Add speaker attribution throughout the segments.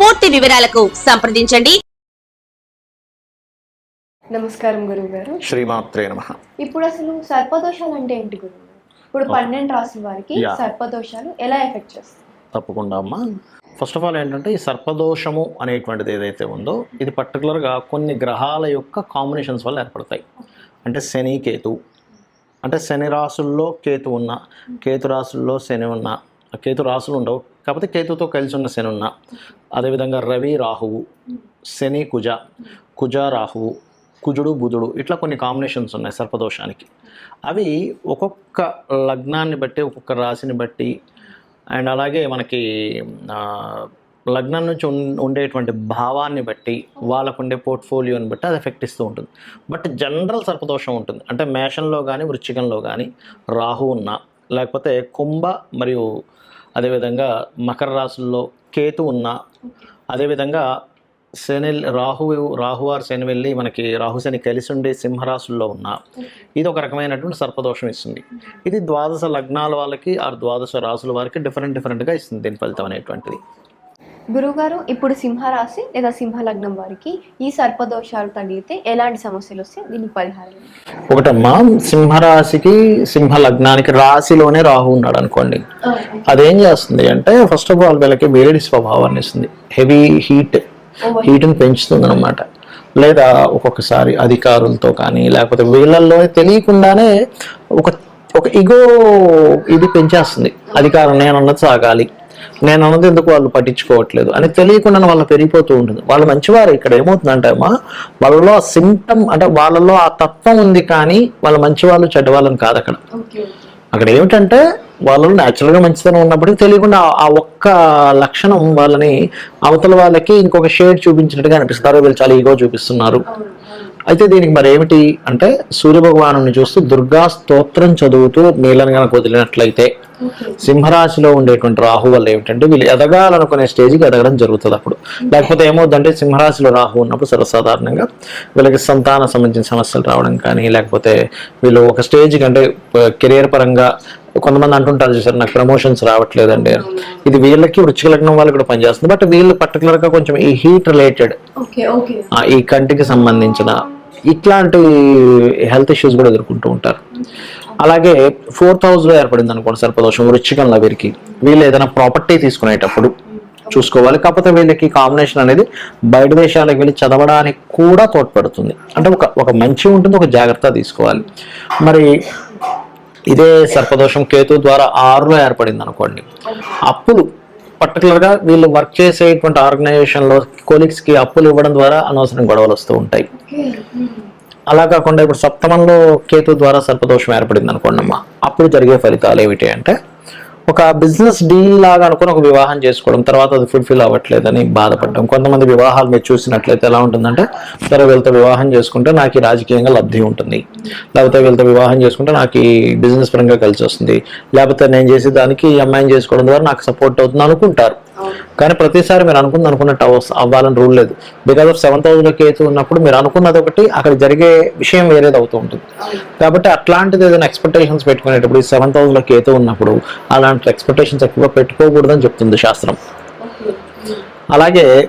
Speaker 1: పూర్తి వివరాలకు సంప్రదించండి.
Speaker 2: నమస్కారం గురువు గారు
Speaker 3: శ్రీమాత్రే నమ.
Speaker 2: ఇప్పుడు అసలు సర్పదోషాలు అంటే ఏంటి గురువు? గారు? ఇప్పుడు పన్నెండు రాసుల వారికి. సర్పదోషాలు ఎలా ఎఫెక్ట్ చేస్తాయి?
Speaker 3: తప్పకుండా అమ్మా. ఫస్ట్ ఆఫ్ ఆల్ ఏంటంటే ఈ సర్పదోషము అనేటువంటిది ఏదైతే ఉందో ఇది పర్టికులర్గా కొన్ని గ్రహాల యొక్క కాంబినేషన్స్ వల్ల ఏర్పడతాయి. అంటే శని కేతు. అంటే శని రాసుల్లో కేతు ఉన్న కేతు రాసుల్లో శని ఉన్న కేతు రాసులు ఉండవు. కాకపోతే కేతుతో కలిసి ఉన్న శని ఉన్న. అదేవిధంగా రవి రాహువు శని కుజ కుజ రాహువు కుజుడు బుధుడు ఇట్లా కొన్ని కాంబినేషన్స్ ఉన్నాయి సర్పదోషానికి. అవి ఒక్కొక్క లగ్నాన్ని బట్టి ఒక్కొక్క రాశిని బట్టి అండ్ అలాగే మనకి లగ్నం నుంచి ఉండేటువంటి భావాన్ని బట్టి వాళ్ళకు ఉండే పోర్ట్ఫోలియోని బట్టి అది ఎఫెక్ట్ ఇస్తూ ఉంటుంది. బట్ జనరల్ సర్పదోషం ఉంటుంది. అంటే మేషంలో కానీ వృశ్చికంలో కానీ రాహు ఉన్న లేకపోతే కుంభ మరియు అదేవిధంగా మకర రాశుల్లో కేతు ఉన్న అదేవిధంగా శని రాహు రాహువారు శని వెళ్ళి మనకి రాహు శని కలిసి ఉండే సింహరాశుల్లో ఉన్న ఇది ఒక రకమైనటువంటి సర్పదోషం ఇస్తుంది. ఇది ద్వాదశ లగ్నాల వాళ్ళకి ఆ ద్వాదశ రాసుల వారికి డిఫరెంట్ డిఫరెంట్గా ఇస్తుంది దీని ఫలితం అనేటువంటిది.
Speaker 2: గురువు గారు ఇప్పుడు సింహరాశి లేదా సింహ లగ్నం వారికి ఈ సర్పదోషాలు తగిలితే ఎలాంటి సమస్యలు వస్తాయి దీనికి పరిహారం?
Speaker 3: ఒకటమ్మా సింహరాశికి సింహ లగ్నానికి రాశిలోనే రాహు ఉన్నాడు అనుకోండి అదేం చేస్తుంది అంటే ఫస్ట్ ఆఫ్ ఆల్ వీళ్ళకి వేడి స్వభావాన్ని ఇస్తుంది. హెవీ హీట్ హీట్ని పెంచుతుంది అనమాట లేదా ఒక్కొక్కసారి అధికారులతో కానీ లేకపోతే వీళ్ళల్లో తెలియకుండానే ఒక ఒక ఇగో ఇది పెంచేస్తుంది. అధికారం నేను అన్నది సాగాలి. నేను అన్నది ఎందుకు వాళ్ళు పట్టించుకోవట్లేదు? అని తెలియకుండా వాళ్ళ పెరిగిపోతూ ఉంటుంది. వాళ్ళు మంచివారు ఇక్కడ ఏమవుతుందంటే అమ్మా వాళ్ళలో ఆ సిమ్టమ్ అంటే వాళ్ళలో ఆ తత్వం ఉంది కానీ వాళ్ళ మంచివాళ్ళు చెడ్డవాళ్ళని కాదు అక్కడ. అక్కడ ఏమిటంటే వాళ్ళలో న్యాచురల్గా మంచితనం ఉన్నప్పటికీ తెలియకుండా ఆ ఒక్క లక్షణం వాళ్ళని అవతల వాళ్ళకి ఇంకొక షేడ్ చూపించినట్టుగా అనిపిస్తారు వీళ్ళు చాలా ఈగో చూపిస్తున్నారు. అయితే దీనికి మరి ఏమిటి అంటే సూర్యభగవాను చూస్తూ దుర్గా స్తోత్రం చదువుతూ నీళ్ళని కనుక వదిలినట్లయితే సింహరాశిలో ఉండేటువంటి రాహు వల్ల ఏమిటంటే వీళ్ళు ఎదగాలనుకునే స్టేజ్కి ఎదగడం జరుగుతుంది అప్పుడు. లేకపోతే ఏమవుతుందంటే సింహరాశిలో రాహు ఉన్నప్పుడు సర్వసాధారణంగా వీళ్ళకి సంతాన సంబంధించిన సమస్యలు రావడం కానీ లేకపోతే వీళ్ళు ఒక స్టేజ్కి అంటే కెరియర్ పరంగా కొంతమంది అంటుంటారు చూసారు నాకు ప్రమోషన్స్ రావట్లేదండి ఇది వీళ్ళకి వృచ్చిక లగ్నం వాళ్ళకి కూడా పనిచేస్తుంది. బట్ వీళ్ళు పర్టికులర్గా కొంచెం ఈ హీట్ రిలేటెడ్ ఈ కంటికి సంబంధించిన ఇట్లాంటి హెల్త్ ఇష్యూస్ కూడా ఎదుర్కొంటూ ఉంటారు. అలాగే ఫోర్త్ హౌస్లో ఏర్పడింది అనుకోండి సర్పదోషం వృచ్చికంలో వీరికి వీళ్ళు ఏదైనా ప్రాపర్టీ తీసుకునేటప్పుడు చూసుకోవాలి. కాకపోతే వీళ్ళకి కాంబినేషన్ అనేది బయట దేశాలకు వెళ్ళి చదవడానికి కూడా తోడ్పడుతుంది. అంటే ఒక ఒక మంచి ఉంటుంది ఒక జాగ్రత్త తీసుకోవాలి. మరి ఇదే సర్పదోషం కేతు ద్వారా ఆరులో ఏర్పడింది అనుకోండి. అప్పులు పర్టికులర్గా వీళ్ళు వర్క్ చేసేటువంటి ఆర్గనైజేషన్లో కోలీగ్స్కి అప్పులు ఇవ్వడం ద్వారా అనవసరం గొడవలు వస్తూ ఉంటాయి. అలా కాకుండా ఇప్పుడు సప్తమంలో కేతు ద్వారా సర్పదోషం ఏర్పడింది అనుకోండి అమ్మా అప్పుడు జరిగే ఫలితాలు ఏమిటి అంటే ఒక బిజినెస్ డీల్ లాగా అనుకుని ఒక వివాహం చేసుకోవడం తర్వాత అది ఫుల్ఫిల్ అవ్వట్లేదని బాధపడడం. కొంతమంది వివాహాలు మీరు చూసినట్లయితే ఎలా ఉంటుందంటే సరే వీళ్ళతో వివాహం చేసుకుంటే నాకు ఈ రాజకీయంగా లబ్ధి ఉంటుంది. లేకపోతే వీళ్ళతో వివాహం చేసుకుంటే నాకు ఈ బిజినెస్ పరంగా కలిసి వస్తుంది. లేకపోతే నేను చేసే దానికి ఈ అమ్మాయిని చేసుకోవడం ద్వారా నాకు సపోర్ట్ అవుతుంది అనుకుంటారు. కానీ ప్రతిసారి మీరు అనుకుంది అనుకున్నట్టు అవ- అవ్వాలని రూల్ లేదు. బికాస్ ఆఫ్ సెవెంత్ హౌస్లో కేతు ఉన్నప్పుడు మీరు అనుకున్నది ఒకటి అక్కడ జరిగే విషయం వేరేది అవుతూ ఉంటుంది. కాబట్టి అట్లాంటిది ఏదైనా ఎక్స్పెక్టేషన్స్ పెట్టుకునేటప్పుడు ఈ సెవెంత్ హౌస్లో కేతు ఉన్నప్పుడు అలాంటి ఎక్స్పెక్టేషన్స్ ఎక్కువ పెట్టుకోకూడదని చెప్తుంది శాస్త్రం. అలాగే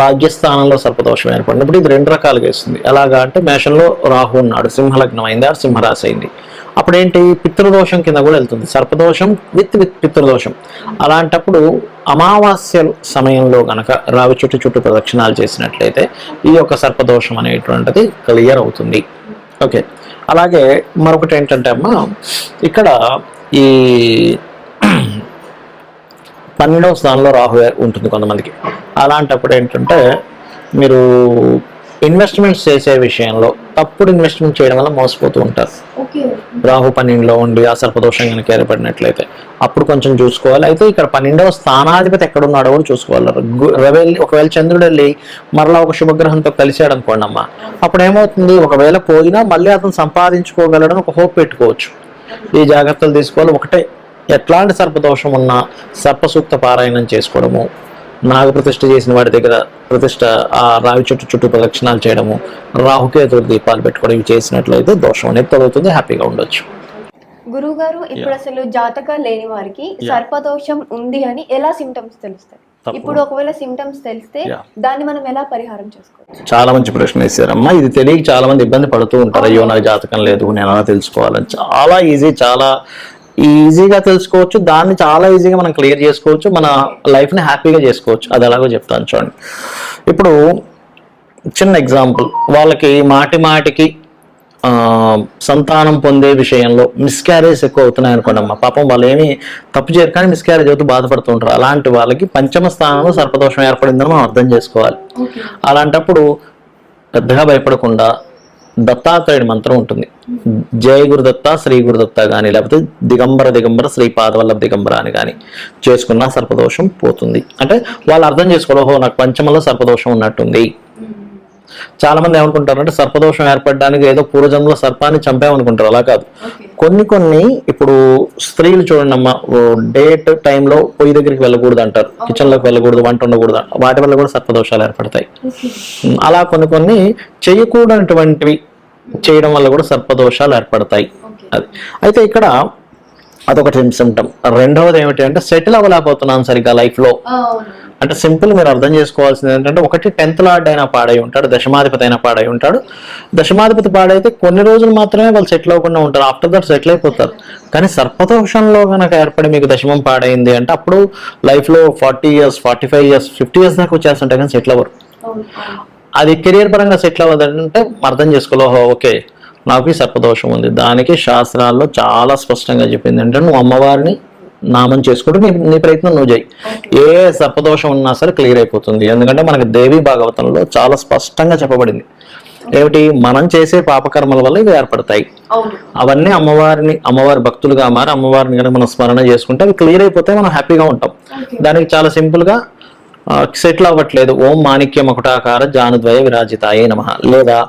Speaker 3: భాగ్యస్థానంలో సర్పదోషం ఏర్పడినప్పుడు ఇది రెండు రకాలుగా ఇస్తుంది ఎలాగా అంటే మేషంలో రాహు ఉన్నాడు సింహలగ్నం అయింది ఆడు సింహరాశి అయింది. అప్పుడు ఏంటి పితృదోషం కింద కూడా వెళ్తుంది. సర్పదోషం విత్ విత్ పితృదోషం. అలాంటప్పుడు అమావాస్య సమయంలో గనక రావి చుట్టూ చుట్టూ ప్రదక్షిణాలు చేసినట్లయితే ఈ యొక్క సర్పదోషం అనేటువంటిది క్లియర్ అవుతుంది. ఓకే. అలాగే మరొకటి ఏంటంటే అమ్మ ఇక్కడ ఈ పన్నెండవ స్థానంలో రాహు ఉంటుంది కొంతమందికి. అలాంటప్పుడు ఏంటంటే మీరు ఇన్వెస్ట్మెంట్స్ చేసే విషయంలో తప్పుడు ఇన్వెస్ట్మెంట్ చేయడం వల్ల మోసపోతూ ఉంటారు. రాహు పన్నెండులో ఉండి ఆ సర్పదోషం కనుక ఏర్పడినట్లయితే అప్పుడు కొంచెం చూసుకోవాలి. అయితే ఇక్కడ పన్నెండవ స్థానాధిపతి ఎక్కడ ఉన్నాడో కూడా చూసుకోవాలి. రవి ఒకవేళ చంద్రుడు వెళ్ళి మరలా ఒక శుభగ్రహంతో కలిసాడు అనుకోండి అమ్మ అప్పుడు ఏమవుతుంది? ఒకవేళ పోయినా మళ్ళీ అతను సంపాదించుకోగలడని ఒక హోప్ పెట్టుకోవచ్చు. ఈ జాగ్రత్తలు తీసుకోవాలి. ఒకటే ఎట్లాంటి సర్పదోషం ఉన్నా సర్పసూక్త పారాయణం చేసుకోవడము నాగప్రతిష్ఠ చేసిన వాడి దగ్గర ప్రతిష్ఠ ఆ రావి చెట్టు చుట్టూ ప్రదక్షిణాలు చేయడము రాహుకేతుడు దీపాలు పెట్టుకోవడం ఇవి చేసినట్లయితే దోషం అనేది తొలగుతుంది హ్యాపీగా ఉండొచ్చు.
Speaker 2: గురువు గారు ఇప్పుడు అసలు జాతకాలు లేని వారికి సర్పదోషం ఉంది అని ఎలా సిమ్టమ్స్ తెలుస్తాయి. ఇప్పుడు ఒకవేళ సిమ్టమ్స్ తెలిస్తే. దాన్ని మనం ఎలా పరిహారం చేసుకోవచ్చు?
Speaker 3: చాలా మంచి ప్రశ్న వేశారమ్మా. ఇది తెలియక చాలా మంది ఇబ్బంది పడుతూ ఉంటారు. అయ్యో నాకు జాతకం లేదు నేను ఎలా తెలుసుకోవాలని. చాలా ఈజీ చాలా ఈజీగా తెలుసుకోవచ్చు. దాన్ని చాలా ఈజీగా మనం క్లియర్ చేసుకోవచ్చు. మన లైఫ్ని హ్యాపీగా చేసుకోవచ్చు. అది ఎలాగో చెప్తాను చూడండి. ఇప్పుడు చిన్న ఎగ్జాంపుల్. వాళ్ళకి మాటి మాటికి సంతానం పొందే విషయంలో మిస్క్యారేజ్ ఎక్కువ అవుతున్నాయి అనుకోండి అమ్మా పాపం వాళ్ళు ఏమి తప్పు చేయరు కానీ మిస్క్యారేజ్ అవుతూ బాధపడుతూ ఉంటారు. అలాంటి వాళ్ళకి పంచమ స్థానంలో సర్పదోషం ఏర్పడిందని మనం అర్థం చేసుకోవాలి. అలాంటప్పుడు పెద్దగా భయపడకుండా దత్తాత్రేయుడి మంత్రం ఉంటుంది. జయ గురుదత్త శ్రీ గురుదత్త కానీ లేకపోతే దిగంబర దిగంబర శ్రీ పాదవల్లభ దిగంబర అని కానీ చేసుకున్న సర్పదోషం పోతుంది. అంటే వాళ్ళు అర్థం చేసుకోవాలి ఓహో నాకు పంచమంలో సర్పదోషం ఉన్నట్టుంది. చాలా మంది ఏమనుకుంటారు అంటే సర్పదోషం ఏర్పడడానికి ఏదో పూర్వజన్మలో సర్పాన్ని చంపామనుకుంటారు. అలా కాదు. కొన్ని కొన్ని ఇప్పుడు స్త్రీలు చూడండి అమ్మ డేట్ టైంలో పొయ్యి దగ్గరికి వెళ్ళకూడదు అంటారు. కిచెన్లోకి వెళ్ళకూడదు వంట ఉండకూడదు. వాటి వల్ల కూడా సర్పదోషాలు ఏర్పడతాయి. అలా కొన్ని కొన్ని చేయకూడనటువంటివి చేయడం వల్ల కూడా సర్పదోషాలు ఏర్పడతాయి. అది. అయితే ఇక్కడ అదొకటి సిమ్టమ్. రెండవది ఏమిటి అంటే సెటిల్ అవ్వలేకపోతున్నాను సరిగ్గా లైఫ్లో అంటే సింపుల్ మీరు అర్థం చేసుకోవాల్సింది ఏంటంటే ఒకటి టెన్త్ లార్డ్ అయినా పాడై ఉంటాడు దశమాధిపతి అయినా పాడై ఉంటాడు. దశమాధిపతి పాడైతే కొన్ని రోజులు మాత్రమే వాళ్ళు సెటిల్ అవ్వకుండా ఉంటారు. ఆఫ్టర్ దట్ సెటిల్ అయిపోతారు. కానీ సర్పదోషంలో కనుక ఏర్పడి మీకు దశమం పాడైంది అంటే అప్పుడు లైఫ్లో forty years forty five years fifty years దాకా వచ్చేస్తుంటాయి కానీ సెటిల్ అవ్వరు. అది కెరియర్ పరంగా సెటిల్ అవ్వదంటే అర్థం చేసుకోలేహో ఓకే. నాకు ఈ సర్పదోషం ఉంది. దానికి శాస్త్రాల్లో చాలా స్పష్టంగా చెప్పింది అంటే నువ్వు అమ్మవారిని నామం చేసుకుంటూ నీ నీ ప్రయత్నం నువ్వు చేయి. ఏ సర్పదోషం ఉన్నా సరే క్లియర్ అయిపోతుంది. ఎందుకంటే మనకి దేవి భాగవతంలో చాలా స్పష్టంగా చెప్పబడింది. ఏమిటి? మనం చేసే పాపకర్మల వల్ల ఇవి ఏర్పడతాయి.
Speaker 2: అవును.
Speaker 3: అవన్నీ అమ్మవారిని అమ్మవారి భక్తులుగా మారి అమ్మవారిని కనుక మనం స్మరణ చేసుకుంటే అవి క్లియర్ అయిపోతే మనం హ్యాపీగా ఉంటాం. దానికి చాలా సింపుల్గా సెటిల్ అవ్వట్లేదు. ఓం మాణిక్య మకుటాకార జానుద్వయ విరాజితాయే నమ. లేదా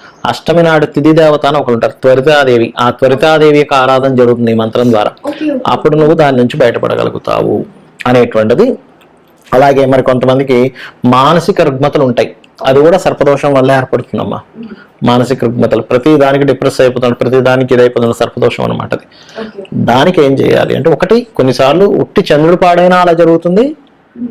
Speaker 3: అష్టమి నాడు తిథి దేవత అని ఒకరు ఉంటారు. త్వరితాదేవి. ఆ త్వరితాదేవి యొక్క ఆరాధన జరుగుతుంది ఈ మంత్రం ద్వారా. అప్పుడు నువ్వు దాని నుంచి బయటపడగలుగుతావు అనేటువంటిది. అలాగే మరి కొంతమందికి మానసిక రుగ్మతలు ఉంటాయి. అది కూడా సర్పదోషం వల్ల ఏర్పడుతుందమ్మా. మానసిక రుగ్మతలు. ప్రతి దానికి డిప్రెస్ అయిపోతున్నాడు ప్రతి దానికి ఇదైపోతుంది సర్పదోషం అనమాట అది. దానికి ఏం చేయాలి అంటే ఒకటి కొన్నిసార్లు ఉట్టి చంద్రుడు పాడైనా అలా జరుగుతుంది.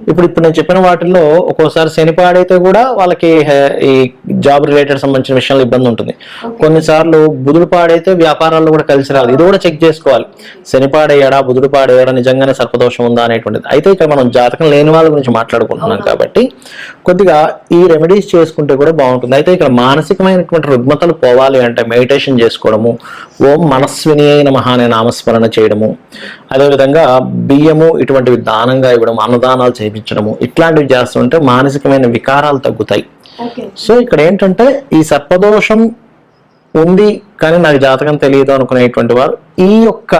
Speaker 3: ఇప్పుడు ఇప్పుడు నేను చెప్పిన వాటిల్లో ఒక్కోసారి శని పాడైతే కూడా వాళ్ళకి ఈ జాబ్ రిలేటెడ్ సంబంధించిన విషయంలో ఇబ్బంది ఉంటుంది. కొన్నిసార్లు బుధుడు పాడైతే వ్యాపారాల్లో కూడా కలిసి రాదు. ఇది కూడా చెక్ చేసుకోవాలి. శని పాడయ్యాడా? బుధుడు పాడయ్యాడా? నిజంగానే సర్పదోషం ఉందా అనేటువంటిది. అయితే ఇక్కడ మనం జాతకం లేని వాళ్ళ గురించి మాట్లాడుకుంటున్నాం కాబట్టి కొద్దిగా ఈ రెమెడీస్ చేసుకుంటే కూడా బాగుంటుంది. అయితే ఇక్కడ మానసికమైనటువంటి రుగ్మతలు పోవాలి అంటే మెడిటేషన్ చేసుకోవడము ఓం మనస్విని అయిన మహానే నామస్మరణ చేయడము అదేవిధంగా బియ్యము ఇటువంటివి దానంగా ఇవ్వడం అన్నదానాలు చేయించడము ఇట్లాంటివి చేస్తుంటే మానసికమైన వికారాలు తగ్గుతాయి. సో ఇక్కడ ఏంటంటే ఈ సర్పదోషం ఉంది కానీ నాకు జాతకం తెలియదు అనుకునేటువంటి వారు ఈ యొక్క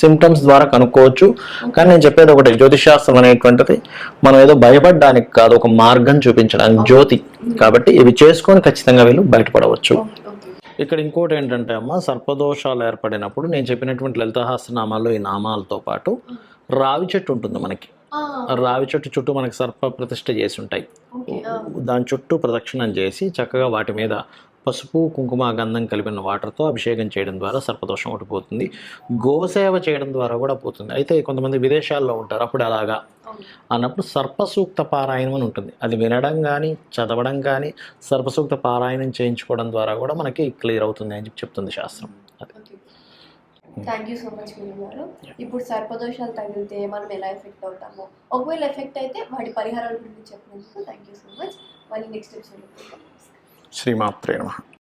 Speaker 3: సిమ్టమ్స్ ద్వారా కనుక్కోవచ్చు. కానీ నేను చెప్పేది ఒకటి జ్యోతిషాస్త్రం అనేటువంటిది మనం ఏదో భయపడడానికి కాదు ఒక మార్గం చూపించడానికి. జ్యోతి కాబట్టి ఇవి చేసుకొని ఖచ్చితంగా వీళ్ళు బయటపడవచ్చు. ఇక్కడ ఇంకోటి ఏంటంటే అమ్మ సర్పదోషాలు ఏర్పడినప్పుడు నేను చెప్పినటువంటి లలితహాస్య నామాల్లో ఈ నామాలతో పాటు రావి చెట్టు ఉంటుంది మనకి. రావి చెట్టు చుట్టూ మనకి సర్ప ప్రతిష్ఠ చేసి ఉంటాయి. దాని చుట్టూ ప్రదక్షిణం చేసి చక్కగా వాటి మీద పసుపు కుంకుమ గంధం కలిపిన వాటర్తో అభిషేకం చేయడం ద్వారా సర్పదోషం ఒకటి పోతుంది. గోసేవ చేయడం ద్వారా కూడా పోతుంది. అయితే కొంతమంది విదేశాల్లో ఉంటారు. అప్పుడు అలాగా. అన్నప్పుడు సర్పసూక్త పారాయణం అని ఉంటుంది. అది వినడం కానీ చదవడం కానీ సర్పసూక్త పారాయణం చేయించుకోవడం ద్వారా కూడా మనకి క్లియర్ అవుతుంది అని చెప్పి చెప్తుంది శాస్త్రం. అది
Speaker 2: థ్యాంక్ యూ సో మచ్ మీరు గారు. ఇప్పుడు సర్పదోషాలు తగిలితే మనం ఎలా ఎఫెక్ట్ అవుతామో. ఒకవేళ ఎఫెక్ట్ అయితే వాటి పరిహారాల గురించి చెప్పినందుకు థ్యాంక్ యూ సో మచ్ మళ్ళీ నెక్స్ట్ ఎపిసోడ్
Speaker 3: శ్రీమాత్రే నమః.